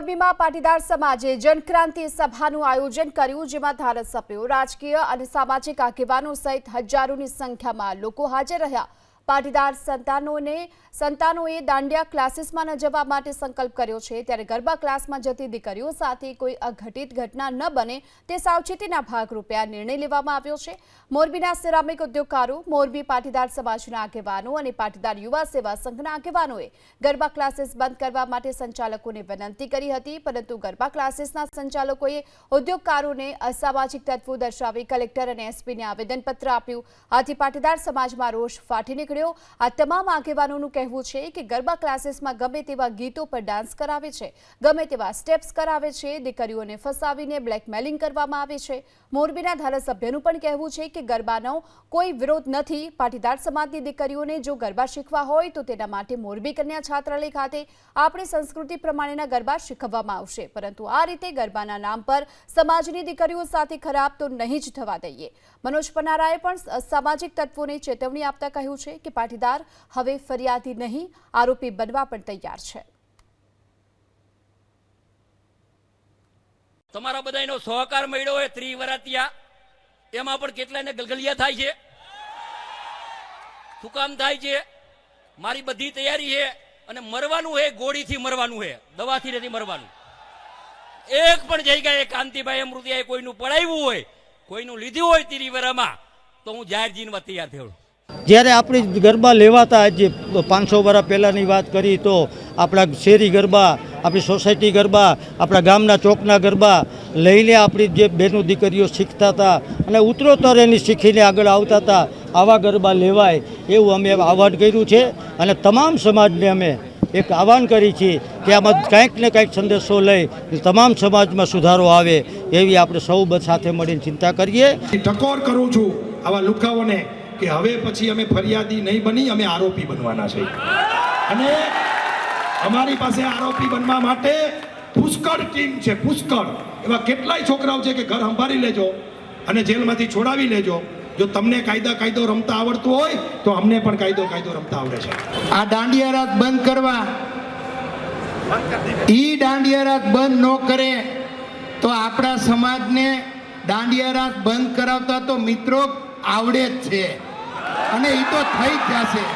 મોરબીમાં પાટીદાર સમાજે જનક્રાંતિ સભાનું આયોજન કર્યું, જેમાં ધારાસભ્યો, રાજકીય અને સામાજિક આગેવાનો સહિત હજારોની સંખ્યામાં લોકો હાજર રહ્યા. પાટીદાર સંતાનોને સંતાનોએ દાંડિયા ક્લાસીસમાં ન જવા માટે સંકલ્પ કર્યો છે. ત્યારે ગરબા ક્લાસમાં જતી દીકરીઓ સાથે કોઈ અઘટિત ઘટના ન બને તે સાવચેતીના ભાગરૂપે આ નિર્ણય લેવામાં આવ્યો છે. મોરબીના સિરામિક ઉદ્યોગકારો, મોરબી પાટીદાર સમાજના આગેવાનો અને પાટીદાર યુવા સેવા સંઘના આગેવાનોએ ગરબા ક્લાસીસ બંધ કરવા માટે સંચાલકોને વિનંતી કરી હતી. પરંતુ ગરબા ક્લાસીસના સંચાલકોએ ઉદ્યોગકારોને અસામાજિક તત્વો દર્શાવી કલેક્ટર અને એસપીને આવેદનપત્ર આપ્યું. આથી પાટીદાર સમાજમાં રોષ ફાટી નીકળ્યો. આ તમામ આગેવાનોનું કહેવું છે કે ગરબા ક્લાસીસમાં ગમે તેવા ગીતો પર ડાન્સ કરાવે છે. ગમે તેવા સ્ટેપ્સ કરાવે છે. દીકરીઓને ફસાવીને બ્લેકમેલિંગ કરવામાં આવે છે. મોરબીના ધારાસભ્યનું પણ કહેવું છે કે ગરબાનો કોઈ વિરોધ નથી. પાટીદાર સમાજની દીકરીઓને જો ગરબા શીખવા હોય તો તેના માટે મોરબી કન્યા છાત્રાલય ખાતે આપણી સંસ્કૃતિ પ્રમાણેના ગરબા શીખવવામાં આવશે. પરંતુ આ રીતે ગરબાના નામ પર સમાજની દીકરીઓ સાથે ખરાબ તો નહીં જ થવા દઈએ. મનોજ પનારાએ પણ સામાજિક તત્વોને ચેતવણી આપતા કહ્યું છે કે પાટીદાર હવે ફરિયાદી નહીં, આરોપી બનવા પણ તૈયાર છે. તમારા બધાનો સહકાર મળ્યો હોય ત્રિવરાતિયા, એમાં પણ કેટલાને ગલગલિયા થાય છે? શું કામ થાય છે? મારી બધી તૈયારી છે અને મરવાનું છે ગોળીથી મરવાનું છે દવાથી નથી મરવાનું. એક પણ જગ્યાએ કાંતિભાઈ અમૃતિયાએ કોઈનું પડાવ્યું હોય, કોઈનું લીધું હોય તિરિવરામાં, તો હું જાહેર જીનવા તૈયાર થયો જ્યારે આપણી ગરબા લેવાતા જે પાંચસો વર્ષ પહેલાંની વાત કરી તો આપણા શેરી ગરબા, આપણી સોસાયટી ગરબા, આપણા ગામના ચોકના ગરબા લઈને આપણી જે બહેનો દીકરીઓ શીખતા હતા અને ઉત્તરોત્તર એની શીખીને આગળ આવતા હતા, આવા ગરબા લેવાય એવું અમે આહવાન કર્યું છે અને તમામ સમાજને અમે એક આહવાન કરી છીએ કે આમાં કંઈક ને કંઈક સંદેશો લઈ તમામ સમાજમાં સુધારો આવે એવી આપણે સૌ સાથે મળીને ચિંતા કરીએ. ટકોર કરું છું આવા લુખાઓને. કે હવે પછી અમે ફરિયાદી નહીં બની, અમે આરોપી બનવાના છે. અને અમારી પાસે આરોપી બનવા માટે પુષ્કળ ટીમ છે, પુષ્કળ. એવા કેટલાય છોકરાઓ છે કે ઘર સંભાળી લેજો અને જેલમાંથી છોડાવી લેજો. જો તમને કાયદા કાયદો રમતા આવડતું હોય, તો અમને પણ કાયદો કાયદો રમતા આવડે છે. આ દાંડિયા રાત બંધ કરવા. ઈ દાંડિયા રાત બંધ ન કરે તો આપણા સમાજને દાંડિયા રાત બંધ કરાવતા તો મિત્રો આવડે જ છે. અને એ તો થઈ જ જશે.